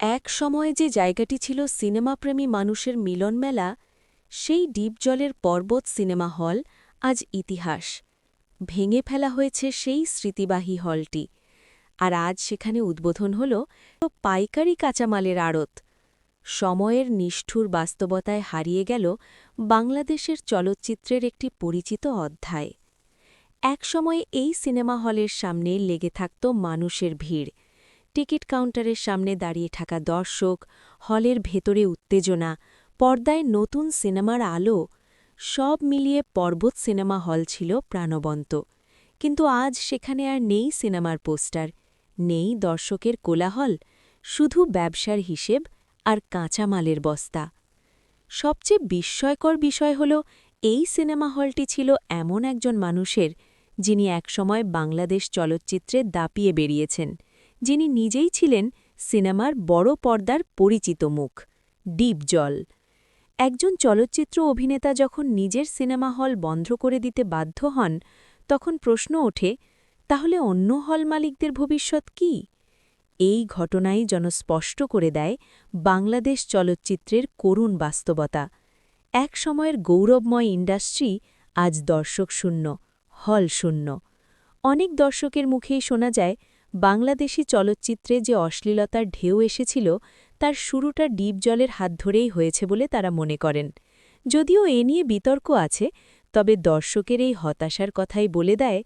এক সময়ে যে জায়গাটি ছিল সিনেমাপ্রেমী মানুষের মিলন মেলা, সেই ডিপ জলের পর্বত সিনেমা হল আজ ইতিহাস। ভেঙে ফেলা হয়েছে সেই স্মৃতিবাহী হলটি। আর আজ সেখানে উদ্বোধন হল পাইকারি কাঁচামালের আড়ত। সময়ের নিষ্ঠুর বাস্তবতায় হারিয়ে গেল বাংলাদেশের চলচ্চিত্রের একটি পরিচিত অধ্যায়। একসময়ে এই সিনেমা হলের সামনে লেগে থাকত মানুষের ভিড়। টিকিট কাউন্টারের সামনে দাঁড়িয়ে থাকা দর্শক, হলের ভেতরে উত্তেজনা, পর্দায় নতুন সিনেমার আলো, সব মিলিয়ে পর্বত সিনেমা হল ছিল প্রাণবন্ত। কিন্তু আজ সেখানে আর নেই সিনেমার পোস্টার, নেই দর্শকের কোলাহল, শুধু ব্যবসার হিসেব আর কাঁচামালের বস্তা। সবচেয়ে বিস্ময়কর বিষয় হল, এই সিনেমা হলটি ছিল এমন একজন মানুষের যিনি একসময় বাংলাদেশ চলচ্চিত্রে দাপিয়ে বেরিয়েছেন। যিনি নিজেই ছিলেন সিনেমার বড় পর্দার পরিচিত মুখ, ডিপ জল। একজন চলচ্চিত্র অভিনেতা যখন নিজের সিনেমা হল বন্ধ করে দিতে বাধ্য হন, তখন প্রশ্ন ওঠে, তাহলে অন্য হল মালিকদের ভবিষ্যৎ কী? এই ঘটনাই যেন স্পষ্ট করে দেয় বাংলাদেশ চলচ্চিত্রের করুণ বাস্তবতা। এক সময়ের গৌরবময় ইন্ডাস্ট্রি আজ দর্শক শূন্য। হল শূন্য। অনেক দর্শকের মুখেই শোনা যায়, বাংলাদেশি চলচ্চিত্রে যে অশ্লীলতার ঢেউ এসেছিল, তার শুরুটা ডিপ জলের হাত ধরেই হয়েছে বলে তারা মনে করেন। যদিও এ নিয়ে বিতর্ক আছে, তবে দর্শকের এই হতাশার কথাই বলে দেয়,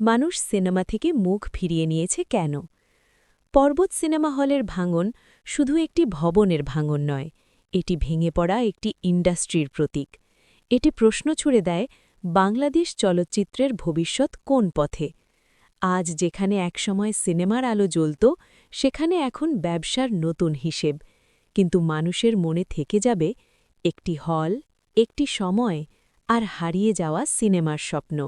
মানুষ সিনেমা থেকে মুখ ফিরিয়ে নিয়েছে কেন? পর্বত সিনেমা হলের ভাঙন শুধু একটি ভবনের ভাঙন নয়, এটি ভেঙে পড়া একটি ইন্ডাস্ট্রির প্রতীক। এটি প্রশ্ন ছুড়ে দেয় বাংলাদেশ চলচ্চিত্রের ভবিষ্যৎ কোন পথে? আজ যেখানে একসময় সিনেমার আলো জ্বলত, সেখানে এখন ব্যবসার নতুন হিসেব। কিন্তু মানুষের মনে থেকে যাবে, একটি হল, একটি সময়, আর হারিয়ে যাওয়া সিনেমার স্বপ্ন।